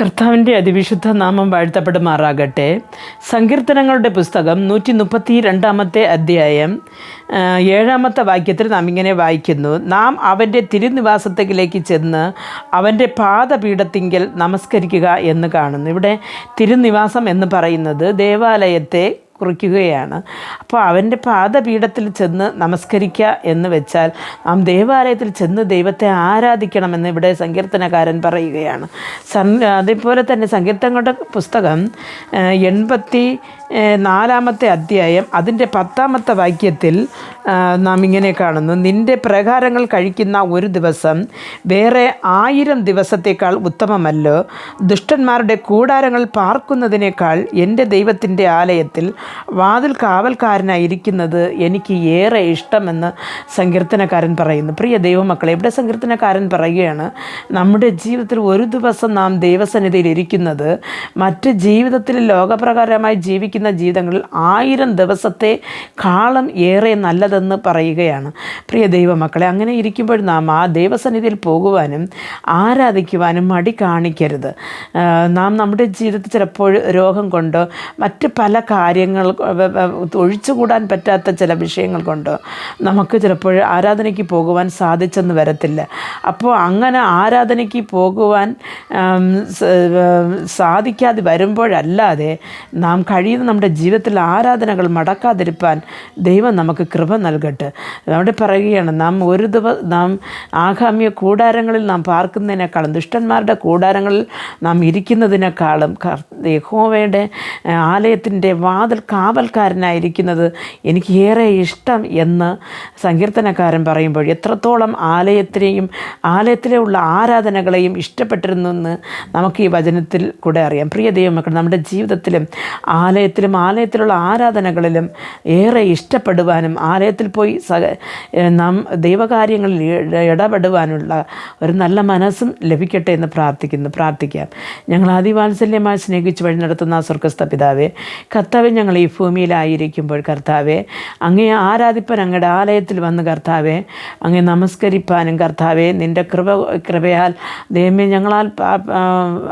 കർത്താവിന്റെ അതിവിശുദ്ധ നാമം വാഴ്ത്തപ്പെടുമാറാകട്ടെ. സങ്കീർത്തനങ്ങളുടെ പുസ്തകം നൂറ്റി മുപ്പത്തി രണ്ടാമത്തെ അധ്യായം ഏഴാമത്തെ വാക്യത്തിൽ നാം ഇങ്ങനെ വായിക്കുന്നു. നാം അവന്റെ തിരുനിവാസത്തിലേക്ക് ചെന്ന് അവന്റെ പാതപീഠത്തിങ്കിൽ നമസ്കരിക്കുക എന്ന് കാണുന്നു. ഇവിടെ തിരുനിവാസം എന്ന് പറയുന്നത് ദേവാലയത്തെ കുറിക്കുകയാണ്. അപ്പോൾ അവന്റെ പാദപീഠത്തിൽ ചെന്ന് നമസ്കരിക്കുക എന്ന് വെച്ചാൽ നാം ദേവാലയത്തിൽ ചെന്ന് ദൈവത്തെ ആരാധിക്കണമെന്ന് ഇവിടെ സങ്കീർത്തനകാരൻ പറയുകയാണ്. സൻ അതേപോലെ തന്നെ സങ്കീർത്തനങ്ങളുടെ പുസ്തകം എൺപത്തി നാലാമത്തെ അധ്യായം അതിന്റെ പത്താമത്തെ വാക്യത്തിൽ നാം ഇങ്ങനെ കാണുന്നു. നിന്റെ പ്രകാരങ്ങൾ കഴിക്കുന്ന ഒരു ദിവസം വേറെ ആയിരം ദിവസത്തേക്കാൾ ഉത്തമമല്ലോ. ദുഷ്ടന്മാരുടെ കൂടാരങ്ങൾ പാർക്കുന്നതിനേക്കാൾ എന്റെ ദൈവത്തിന്റെ ആലയത്തിൽ വാതിൽ കാവൽക്കാരനായിരിക്കുന്നത് എനിക്ക് ഏറെ ഇഷ്ടമെന്ന് സങ്കീർത്തനക്കാരൻ പറയുന്നു. പ്രിയ ദൈവമക്കളെ ഇവിടെ സങ്കീർത്തനക്കാരൻ പറയുകയാണ് നമ്മുടെ ജീവിതത്തിൽ ഒരു ദിവസം നാം ദൈവസന്നിധിയിൽ ഇരിക്കുന്നത് മറ്റ് ജീവിതത്തിൽ ലോകപ്രകാരമായി ജീവിക്കുന്ന ജീവിതങ്ങളിൽ ആയിരം ദിവസത്തെ കാളം ഏറെ നല്ലതെന്ന് പറയുകയാണ്. പ്രിയ ദൈവമക്കളെ അങ്ങനെ ഇരിക്കുമ്പോൾ നാം ആ ദൈവസന്നിധിയിൽ പോകുവാനും ആരാധിക്കുവാനും മടി കാണിക്കരുത്. നാം നമ്മുടെ ജീവിതത്തിൽ ചിലപ്പോൾ രോഗം കൊണ്ടോ മറ്റ് പല കാര്യങ്ങൾ വ- വ- ഒഴിച്ചുകൂടാൻ പറ്റാത്ത ചില വിഷയങ്ങൾ കൊണ്ട് നമുക്ക് ചിലപ്പോൾ ആരാധനയ്ക്ക് പോകുവാൻ സാധിച്ചെന്ന് വരത്തില്ല. അപ്പോൾ അങ്ങനെ ആരാധനയ്ക്ക് പോകുവാൻ സാധിക്കാതെ വരുമ്പോഴല്ലാതെ നാം കഴിയുന്ന നമ്മുടെ ജീവിതത്തിൽ ആരാധനകൾ മടക്കാതിരിപ്പാൻ ദൈവം നമുക്ക് കൃപ നൽകട്ടെ. അവിടെ പറയുകയാണ് നാം ഒരു ദിവസം നാം ആഗാമ്യ കൂടാരങ്ങളിൽ നാം പാർക്കുന്നതിനേക്കാളും ദുഷ്ടന്മാരുടെ കൂടാരങ്ങളിൽ നാം ഇരിക്കുന്നതിനേക്കാളും യഹോവയുടെ ആലയത്തിന്റെ വാതിൽ കാവൽക്കാരനായിരിക്കുന്നത് എനിക്ക് ഏറെ ഇഷ്ടം എന്ന് സങ്കീർത്തനക്കാരൻ പറയുമ്പോൾ എത്രത്തോളം ആലയത്തിനെയും ആലയത്തിലുള്ള ആരാധനകളെയും ഇഷ്ടപ്പെട്ടിരുന്നു എന്ന് നമുക്ക് ഈ വചനത്തിൽ കൂടെ അറിയാം. പ്രിയ ദൈവമക്കൾ നമ്മുടെ ജീവിതത്തിലും ആലയത്തിലും ആലയത്തിലുള്ള ആരാധനകളിലും ഏറെ ഇഷ്ടപ്പെടുവാനും ആലയത്തിൽ പോയി സഹ നാം ദൈവകാര്യങ്ങളിൽ ഇടപെടുവാനുള്ള ഒരു നല്ല മനസ്സും ലഭിക്കട്ടെ എന്ന് പ്രാർത്ഥിക്കുന്നു പ്രാർത്ഥിക്കാം. ഞങ്ങൾ അതിവാത്സല്യമായി സ്നേഹിച്ച് വഴി നടത്തുന്ന സ്വർഗസ്ഥ പിതാവെ കത്താവെ ഞങ്ങൾ ഈ ഭൂമിയിലായിരിക്കുമ്പോൾ കർത്താവെ അങ്ങേ ആരാധിപ്പൻ അങ്ങയുടെ ആലയത്തിൽ വന്ന് കർത്താവെ അങ്ങേ നമസ്കരിപ്പാനും കർത്താവെ നിന്റെ കൃപ കൃപയാൽ ദൈവമേ ഞങ്ങളാൽ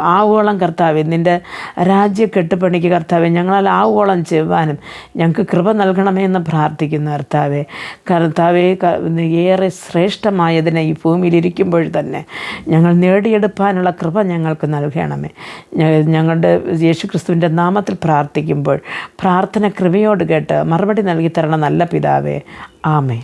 ആവോളം കർത്താവെ നിന്റെ രാജ്യ കെട്ടുപണിക്ക് കർത്താവെ ഞങ്ങളാൽ ആവോളം ചെയ്യുവാനും ഞങ്ങൾക്ക് കൃപ നൽകണമേ എന്ന് പ്രാർത്ഥിക്കുന്നു കർത്താവെ. കർത്താവെ ഏറെ ശ്രേഷ്ഠമായതിനെ ഈ ഭൂമിയിൽ ഇരിക്കുമ്പോൾ തന്നെ ഞങ്ങൾ നേടിയെടുപ്പാനുള്ള കൃപ ഞങ്ങൾക്ക് നൽകണമേ. ഞങ്ങളുടെ യേശുക്രിസ്തുവിന്റെ നാമത്തിൽ പ്രാർത്ഥിക്കുമ്പോൾ പ്രാർത്ഥന കൃപയോട് കേട്ട് മറുപടി നൽകി തരണം നല്ല പിതാവേ. ആമേ